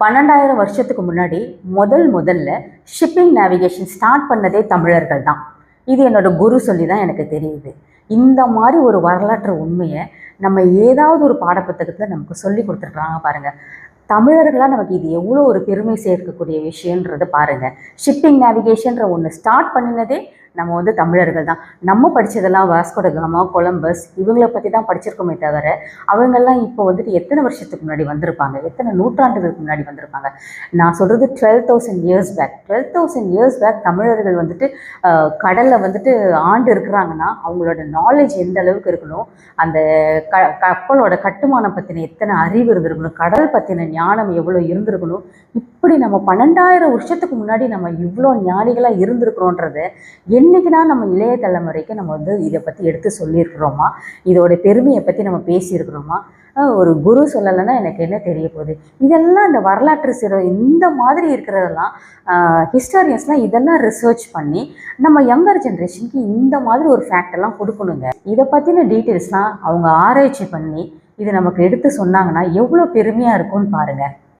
பன்னெண்டாயிரம் வருஷத்துக்கு முன்னாடி முதல் முதல்ல ஷிப்பிங் நேவிகேஷன் ஸ்டார்ட் பண்ணதே தமிழர்கள் தான். இது என்னோட குரு சொல்லி தான் எனக்கு தெரியுது. இந்த மாதிரி ஒரு வரலாற்று உண்மையை நம்ம ஏதாவது ஒரு பாடப்புத்தகத்தில் நமக்கு சொல்லி கொடுத்துருக்காங்க பாருங்கள் தமிழர்களாக நமக்கு இது எவ்வளோ ஒரு பெருமை சேர்க்கக்கூடிய விஷயன்றது பாருங்கள் ஷிப்பிங் நேவிகேஷன்ற ஒன்று ஸ்டார்ட் பண்ணினதே நம்ம வந்து தமிழர்கள் தான். நம்ம படித்ததெல்லாம் வாஸ்கோட காமா கொலம்பஸ் இவங்கள பற்றி தான் படிச்சிருக்கோமே தவிர அவங்கெல்லாம் இப்போ வந்துட்டு எத்தனை வருஷத்துக்கு முன்னாடி வந்திருப்பாங்க? எத்தனை நூற்றாண்டுகளுக்கு முன்னாடி வந்திருப்பாங்க? நான் சொல்கிறது twelve thousand years back twelve thousand years back தமிழர்கள் வந்துட்டு கடலில் வந்துட்டு ஆண்டு இருக்கிறாங்கன்னா அவங்களோட நாலேஜ் எந்த அளவுக்கு இருக்கணும் அந்த க கப்பலோட கட்டுமானம் பற்றின எத்தனை அறிவு இருந்திருக்கணும் கடல் பற்றின ஞானம் எவ்வளோ இருந்திருக்கணும் இப்படி நம்ம பன்னெண்டாயிரம் வருஷத்துக்கு முன்னாடி நம்ம இவ்வளோ ஞானிகளாக இருந்திருக்கிறோன்றத என்றைக்குனா நம்ம இளைய தலைமுறைக்கு நம்ம வந்து இதை பற்றி எடுத்து சொல்லியிருக்கிறோமா? இதோட பெருமையை பற்றி நம்ம பேசியிருக்கிறோமா? ஒரு குரு சொல்லலைன்னா எனக்கு என்ன தெரிய போகுது? இதெல்லாம் இந்த வரலாற்று சிறு இந்த மாதிரி இருக்கிறதெல்லாம் ஹிஸ்டாரியன்ஸ்லாம் இதெல்லாம் ரிசர்ச் பண்ணி நம்ம யங்கர் ஜென்ரேஷனுக்கு இந்த மாதிரி ஒரு ஃபேக்டெல்லாம் கொடுக்கணுங்க. இதை பற்றின டீட்டெயில்ஸ்லாம் அவங்க ஆராய்ச்சி பண்ணி இது நமக்கு எடுத்து சொன்னாங்கன்னா எவ்வளோ பெருமையாக இருக்கும்னு பாருங்கள்